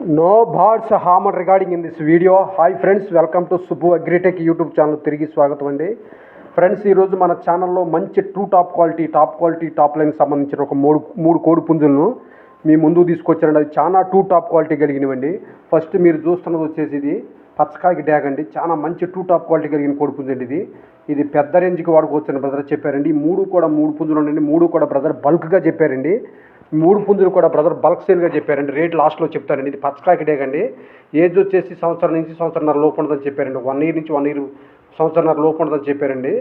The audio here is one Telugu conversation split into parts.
నో బార్డ్స్ hammer regarding in this video hi friends welcome to Subbu agritech YouTube channel తిరిగి స్వాగతం అండి. ఫ్రెండ్స్ ఈరోజు మన ఛానల్లో మంచి too top quality top quality top line సంబంధించిన ఒక మూడు మూడు కోడి పుంజులను మీ ముందు తీసుకొచ్చారండి అవి చాలా టూ టాప్ క్వాలిటీ కలిగినవండి. ఫస్ట్ మీరు చూస్తున్నది వచ్చేసి ఇది పచ్చకాయకి డ్యాగ్ అండి. చాలా మంచి టూ టాప్ క్వాలిటీ కలిగిన కోడి పుంజు అండి ఇది. ఇది పెద్ద రేంజ్కి వాడుకోవచ్చని బ్రదర్ చెప్పారండి. ఈ మూడు కూడా మూడు పుంజులు ఉండండి మూడు కూడా బ్రదర్ బల్క్గా చెప్పారండి. మూడు పుంజులు కూడా బ్రదర్ బల్క్ సేల్గా చెప్పారండి. రేట్ లాస్ట్లో చెప్తారండి. ఇది పచ్చకాకిడే కండి. అండి ఏజ్ వచ్చేసి సంవత్సరం నుంచి సంవత్సరంన్నర లోపు ఉండదని చెప్పారండి. వన్ ఇయర్ నుంచి వన్ ఇయర్ సంవత్సరంన్నర లోపు ఉండదని చెప్పారండి.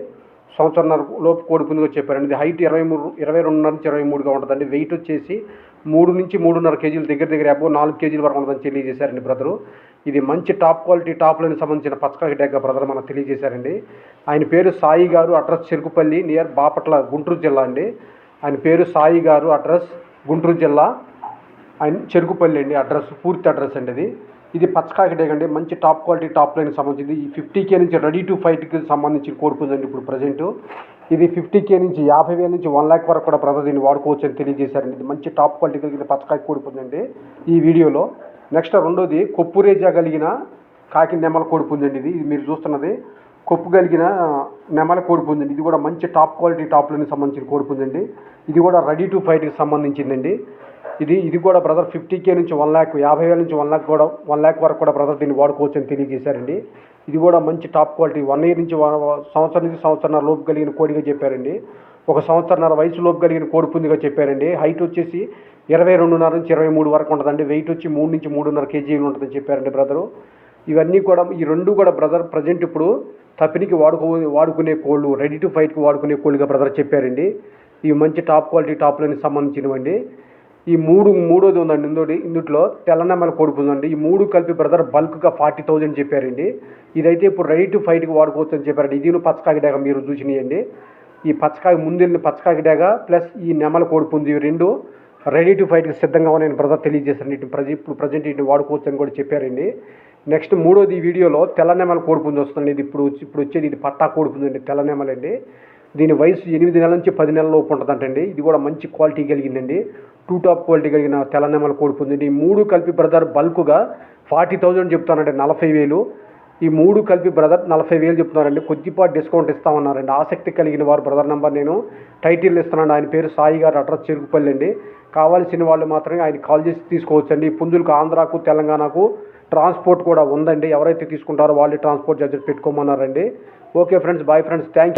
సంవత్సరంన్నర లోపు కోడి పుంజుగా చెప్పారండి. ఇది హైట్ ఇరవై మూడు ఇరవై రెండున్నర నుంచి ఇరవై మూడుగా ఉంటుందండి. వెయిట్ వచ్చేసి మూడు నుంచి మూడున్నర కేజీలు దగ్గర దగ్గర అబ్బో నాలుగు కేజీల వరకు ఉంటుందని తెలియజేశారండి బ్రదరు ఇది మంచి టాప్ క్వాలిటీ టాప్ లైన్ సంబంధించిన పచ్చకాకి డెగ్గ బ్రదర్ మనకు తెలియజేశారండి. ఆయన పేరు సాయి గారు అడ్రస్ చెరుకుపల్లి నియర్ బాపట్ల గుంటూరు జిల్లా అండి. ఆయన పేరు సాయి గారు అడ్రస్ గుంటూరు జిల్లా ఆయన చెరుకుపల్లి అండి అడ్రస్ పూర్తి అడ్రస్ అండి ఇది ఇది పచ్చకాకి డేగ అండి. మంచి టాప్ క్వాలిటీ టాప్ లైన్ సంబంధించింది. ఈ ఫిఫ్టీ కే నుంచి రెడీ టు ఫైట్కి సంబంధించి కోరుకుందండి ఇప్పుడు ప్రజెంట్ ఇది ఫిఫ్టీ కే నుంచి యాభై వేల నుంచి వన్ ల్యాక్ వరకు కూడా బ్రదర్ దీన్ని వాడుకోవచ్చు అని తెలియజేశారండి. ఇది మంచి టాప్ క్వాలిటీ కలిగిన పచ్చకాకి కోడిపుందండి ఈ వీడియోలో. నెక్స్ట్ రెండోది కొప్పురేజా కలిగిన కాకి నెమల కోడిపుందండి ఇది. ఇది మీరు చూస్తున్నది. కొప్పు కలిగిన నెమల కోడిపుందండి. ఇది కూడా మంచి టాప్ క్వాలిటీ టాప్ సంబంధించిన కోడిపుందండి. ఇది కూడా రెడీ టు ఫైట్కి సంబంధించిందండి. ఇది ఇది కూడా బ్రదర్ ఫిఫ్టీ కే నుంచి వన్ ల్యాక్ యాభై వేల నుంచి వన్ ల్యాక్ కూడా వన్ ల్యాక్ వరకు కూడా బ్రదర్ దీన్ని వాడుకోవచ్చు అని తెలియజేశారండి. ఇది కూడా మంచి టాప్ క్వాలిటీ వన్ ఇయర్ నుంచి వన్- సంవత్సరం నుంచి సంవత్సరంన్నర లోపు కలిగిన కోడిగా చెప్పారండి. ఒక సంవత్సరంన్నర వయసు లోపు కలిగిన కోడి చెప్పారండి. హైట్ వచ్చేసి ఇరవై రెండున్నర నుంచి ఇరవై మూడు వరకు ఉంటుందండి. వెయిట్ వచ్చి మూడు నుంచి మూడున్నర కేజీలు ఉంటుందని చెప్పారండి బ్రదరు. ఇవన్నీ కూడా ఈ రెండు కూడా బ్రదర్ ప్రజెంట్ ఇప్పుడు తప్పినికి వాడుకో వాడుకునే కోళ్ళు రెడీ టు ఫైట్కి వాడుకునే కోళ్ళుగా బ్రదర్ చెప్పారండి. ఇవి మంచి టాప్ క్వాలిటీ టాప్ సంబంధించినవండి. ఈ మూడు మూడోది ఉందండి ఇందోటి ఇందుట్లో తెల్లనమ్మల కొడుకు ఉందండి. ఈ మూడు కలిపి బ్రదర్ బల్క్గా ఫార్టీ థౌజండ్ చెప్పారండి. ఇదైతే ఇప్పుడు రెడీ టు ఫైట్కి వాడుకోవచ్చు అని చెప్పారండి. ఇది పచ్చకాకి డాగ మీరు చూసినాయండి. ఈ పచ్చకాయ ముందరిని పచ్చకాకిడాక ప్లస్ ఈ నెమల కోడి ఉంది ఇవి రెండు రెడీ టు ఫైట్కి సిద్ధంగా ఉన్నాయని బ్రదర్ తెలియజేశారు. ఇటు ప్రజ ఇప్పుడు ప్రజెంట్ ఇటు వాడుకోవచ్చు అని కూడా చెప్పారండి. నెక్స్ట్ మూడోది వీడియోలో తెల్లనేమల కోడిపుంజి వస్తుంది ఇది ఇప్పుడు ఇప్పుడు వచ్చేది ఇది పట్టా కోడిపుంజి అండి తెల్ల దీని వయసు ఎనిమిది నెలల నుంచి పది నెలల లోపు ఉంటుందంటండి. ఇది కూడా మంచి క్వాలిటీ కలిగిందండి. టూ టాప్ క్వాలిటీ కలిగిన తెల్లనేమల కోడిపుంజి ఈ మూడు కలిపి బ్రదర్ బల్క్గా ఫార్టీ థౌజండ్ చెప్తానండి. నలభై వేలు. ఈ మూడు కలిపి బ్రదర్ నలభై వేలు చెప్తున్నారండి. కొద్దిపాటి డిస్కౌంట్ ఇస్తామన్నారండి. ఆసక్తి కలిగిన వారు బ్రదర్ నెంబర్ నేను టైటిల్ ఇస్తున్నాను. ఆయన పేరు సాయి గారు అడ్రస్ చెరుకుపల్లి అండి. కావాల్సిన వాళ్ళు మాత్రమే ఆయన కాల్ చేసి తీసుకోవచ్చండి. ఈ పుంజులకు ఆంధ్రాకు తెలంగాణకు ట్రాన్స్పోర్ట్ కూడా ఉందండి. ఎవరైతే తీసుకుంటారో వాళ్ళు transport charges పెట్టుకోమన్నారండి. Okay friends bye friends thank